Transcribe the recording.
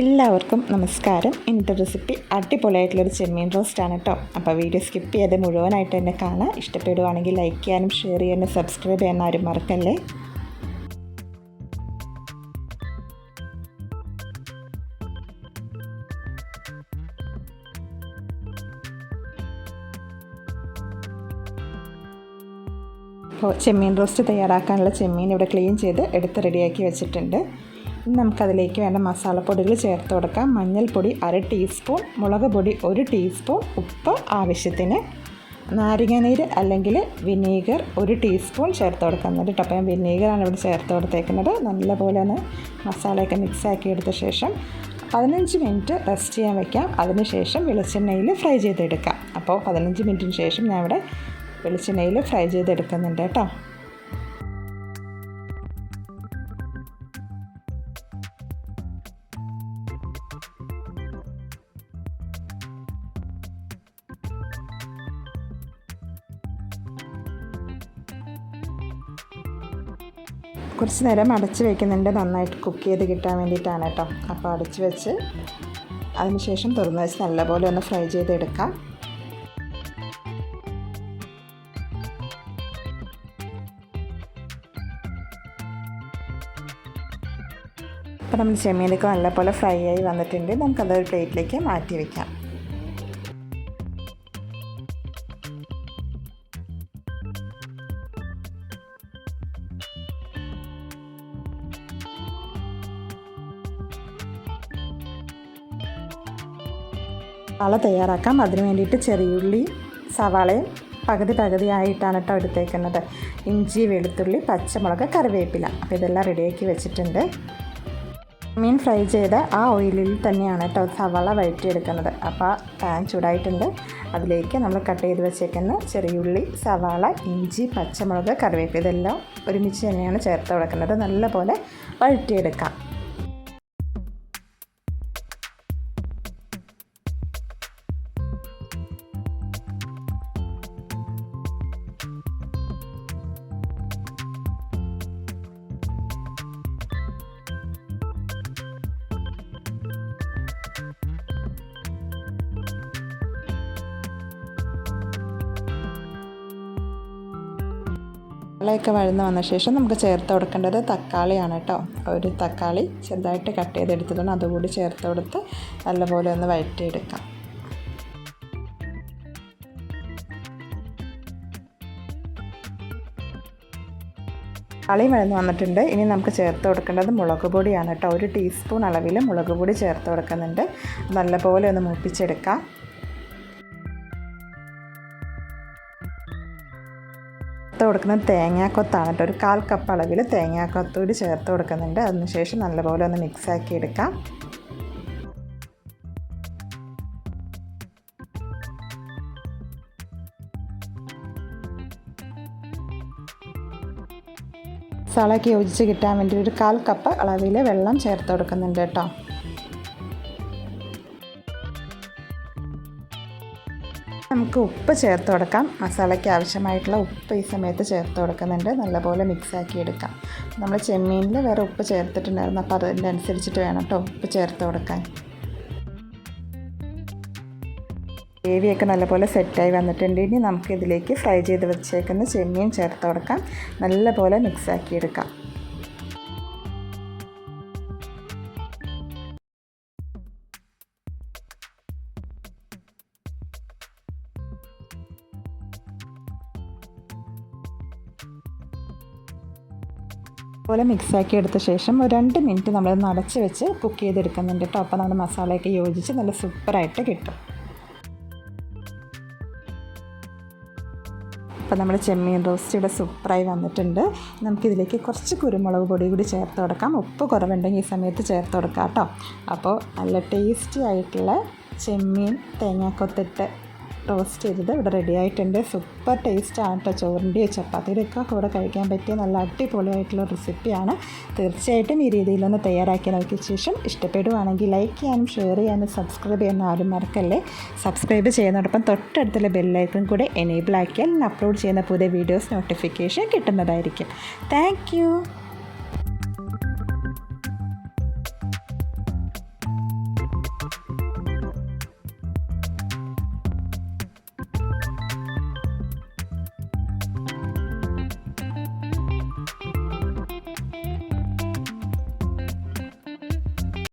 എല്ലാവർക്കും നമസ്കാരം. ഇന്നത്തെ റെസിപ്പി അടിപൊളിയായിട്ടുള്ളൊരു ചെമ്മീൻ റോസ്റ്റാണ് കേട്ടോ അപ്പോൾ വീഡിയോ സ്കിപ്പ് ചെയ്ത് മുഴുവനായിട്ട് തന്നെ കാണാം. ഇഷ്ടപ്പെടുവാണെങ്കിൽ ലൈക്ക് ചെയ്യാനും ഷെയർ ചെയ്യാനും സബ്സ്ക്രൈബ് ചെയ്യാനും ആരും മറക്കല്ലേ? അപ്പോൾ ചെമ്മീൻ റോസ്റ്റ് തയ്യാറാക്കാനുള്ള ചെമ്മീൻ ഇവിടെ ക്ലീൻ ചെയ്ത് എടുത്ത് റെഡിയാക്കി വെച്ചിട്ടുണ്ട്. നമുക്കതിലേക്ക് വേണ്ട മസാലപ്പൊടികൾ ചേർത്ത് കൊടുക്കാം. മഞ്ഞൾപ്പൊടി അര ടീസ്പൂൺ മുളക് പൊടി ഒരു ടീസ്പൂൺ ഉപ്പ് ആവശ്യത്തിന്. നാരങ്ങാനീര് അല്ലെങ്കിൽ വിനീഗർ ഒരു ടീസ്പൂൺ ചേർത്ത് കൊടുക്കുന്നുണ്ട് കേട്ടോ അപ്പോൾ ഞാൻ വിനീഗറാണ് ഇവിടെ ചേർത്ത് കൊടുത്തേക്കുന്നത്. നല്ലപോലെ ഒന്ന് മസാലയൊക്കെ മിക്സാക്കി എടുത്ത ശേഷം പതിനഞ്ച് മിനിറ്റ് റെസ്റ്റ് ചെയ്യാൻ വെക്കാം. അതിനുശേഷം വെളിച്ചെണ്ണയിൽ ഫ്രൈ ചെയ്തെടുക്കാം. അപ്പോൾ പതിനഞ്ച് മിനിറ്റിന് ശേഷം ഞാൻ ഇവിടെ വെളിച്ചെണ്ണയിൽ ഫ്രൈ ചെയ്തെടുക്കുന്നുണ്ട് കേട്ടോ. കുറച്ച് നേരം അടച്ച് വെക്കുന്നുണ്ട്. നന്നായിട്ട് കുക്ക് ചെയ്ത് കിട്ടാൻ വേണ്ടിയിട്ടാണ് കേട്ടോ. അപ്പോൾ അടച്ച് വെച്ച് അതിനുശേഷം തുറന്ന് വെച്ച് നല്ലപോലെ ഒന്ന് ഫ്രൈ ചെയ്തെടുക്കാം. അപ്പോൾ നമ്മൾ ചെമ്മീനൊക്കെ നല്ലപോലെ ഫ്രൈ ആയി വന്നിട്ടുണ്ട്. നമുക്കതൊരു പ്ലേറ്റിലേക്ക് മാറ്റി വയ്ക്കാം സവാള തയ്യാറാക്കാം. അതിന് വേണ്ടിയിട്ട് ചെറിയുള്ളി സവാളയും പകുതി പകുതിയായിട്ടാണ് കേട്ടോ എടുത്തേക്കുന്നത്. ഇഞ്ചി വെളുത്തുള്ളി പച്ചമുളക് കറിവേപ്പില. അപ്പോൾ ഇതെല്ലാം റെഡിയാക്കി വെച്ചിട്ടുണ്ട്. മീൻ ഫ്രൈ ചെയ്ത ആ ഓയിലിൽ തന്നെയാണ് കേട്ടോ സവാള വഴറ്റിയെടുക്കുന്നത്. അപ്പോൾ പാൻ ചൂടായിട്ടുണ്ട്. അതിലേക്ക് നമ്മൾ കട്ട് ചെയ്ത് വെച്ചേക്കുന്ന ചെറിയുള്ളി സവാള ഇഞ്ചി പച്ചമുളക് കറിവേപ്പില ഇതെല്ലാം ഒരുമിച്ച് തന്നെയാണ് ചേർത്ത് കൊടുക്കുന്നത് നല്ലപോലെ വഴറ്റിയെടുക്കാം. സവാളയൊക്കെ വഴന്ന് വന്ന ശേഷം നമുക്ക് ചേർത്ത് കൊടുക്കേണ്ടത് തക്കാളിയാണ് കേട്ടോ. ഒരു തക്കാളി ചെറുതായിട്ട് കട്ട് ചെയ്തെടുത്തിട്ടുണ്ട്. അതുകൂടി ചേർത്ത് കൊടുത്ത് നല്ലപോലെ ഒന്ന് വഴറ്റിയെടുക്കാം. തക്കാളി വഴന്ന് വന്നിട്ടുണ്ട്. ഇനി നമുക്ക് ചേർത്ത് കൊടുക്കേണ്ടത് മുളക് പൊടിയാണ് കേട്ടോ. ഒരു ടീസ്പൂൺ അളവിൽ മുളക് പൊടി ചേർത്ത് കൊടുക്കുന്നുണ്ട്. നല്ലപോലെ ഒന്ന് മൂപ്പിച്ചെടുക്കാം. ചേർത്ത് കൊടുക്കുന്നത് തേങ്ങാക്കൊത്താണ് കേട്ടോ. ഒരു കാൽ കപ്പ് അളവിൽ തേങ്ങാക്കൊത്തൂടി ചേർത്ത് കൊടുക്കുന്നുണ്ട്. അതിനുശേഷം നല്ലപോലെ ഒന്ന് മിക്സാക്കി എടുക്കാം. സളക്ക് യോജിച്ച് കിട്ടാൻ വേണ്ടി ഒരു കാൽ കപ്പ് അളവിൽ വെള്ളം ചേർത്ത് കൊടുക്കുന്നുണ്ട് കേട്ടോ. നമുക്ക് ഉപ്പ് ചേർത്ത് കൊടുക്കാം. മസാലയ്ക്ക് ആവശ്യമായിട്ടുള്ള ഉപ്പ് ഈ സമയത്ത് ചേർത്ത് കൊടുക്കുന്നുണ്ട്. നല്ലപോലെ മിക്സാക്കി എടുക്കാം. നമ്മൾ ചെമ്മീനിൽ വേറെ ഉപ്പ് ചേർത്തിട്ടുണ്ടായിരുന്നു. അപ്പോൾ അതിന്റെ അനുസരിച്ചിട്ട് വേണം കേട്ടോ ഉപ്പ് ചേർത്ത് കൊടുക്കാൻ. ഗ്രേവിയൊക്കെ നല്ലപോലെ സെറ്റായി വന്നിട്ടുണ്ട്. ഇനി നമുക്കിതിലേക്ക് ഫ്രൈ ചെയ്ത് വെച്ചേക്കുന്ന ചെമ്മീൻ ചേർത്ത് കൊടുക്കാം. നല്ലപോലെ മിക്സാക്കി എടുക്കാം. പോലെ മിക്സാക്കി എടുത്ത ശേഷം ഒരു രണ്ട് മിനിറ്റ് നമ്മൾ നടച്ച് വെച്ച് കുക്ക് ചെയ്തെടുക്കുന്നുണ്ട് കേട്ടോ. അപ്പോൾ നമ്മുടെ മസാലയൊക്കെ യോജിച്ച് നല്ല സൂപ്പറായിട്ട് കിട്ടും. അപ്പോൾ നമ്മുടെ ചെമ്മീൻ റോസ്റ്റ് ഇവിടെ സൂപ്പറായി വന്നിട്ടുണ്ട്. നമുക്കിതിലേക്ക് കുറച്ച് കുരുമുളക് പൊടി കൂടി ചേർത്ത് കൊടുക്കാം. ഉപ്പ് കുറവുണ്ടെങ്കിൽ ഈ സമയത്ത് ചേർത്ത് കൊടുക്കാം കേട്ടോ. അപ്പോൾ നല്ല ടേസ്റ്റി ആയിട്ടുള്ള ചെമ്മീൻ തേങ്ങാക്കൊത്തിട്ട് റോസ്റ്റ് ചെയ്തത്. ഇവിടെ റെഡി ആയിട്ടുണ്ട്. സൂപ്പർ ടേസ്റ്റ് ആണ് കേട്ടോ ചോറിന്റെയോ ചപ്പാത്തിയുടെയൊക്കെ കൂടെ കഴിക്കാൻ പറ്റിയ നല്ല അടിപൊളിയായിട്ടുള്ള റെസിപ്പിയാണ് തീർച്ചയായിട്ടും ഈ രീതിയിലൊന്ന് തയ്യാറാക്കി നോക്കിയ ശേഷം ഇഷ്ടപ്പെടുവാണെങ്കിൽ ലൈക്ക് ചെയ്യാനും ഷെയർ ചെയ്യാനും സബ്സ്ക്രൈബ് ചെയ്യാനും ആരും മറക്കല്ലേ? സബ്സ്ക്രൈബ് ചെയ്യുന്നതോടൊപ്പം തൊട്ടടുത്തുള്ള ബെല്ലൈക്കൺ കൂടെ എനേബിൾ ആക്കിയാൽ അപ്ലോഡ് ചെയ്യുന്ന പുതിയ വീഡിയോസ് നോട്ടിഫിക്കേഷൻ കിട്ടുന്നതായിരിക്കും. താങ്ക്